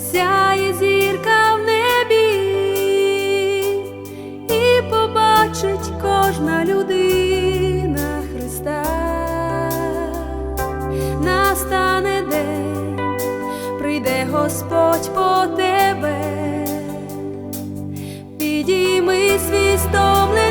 засяє зірка в небі, і побачить кожна людина Христа. Настане день, прийде Господь по тебе, підійми свій стомлений.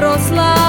прослав.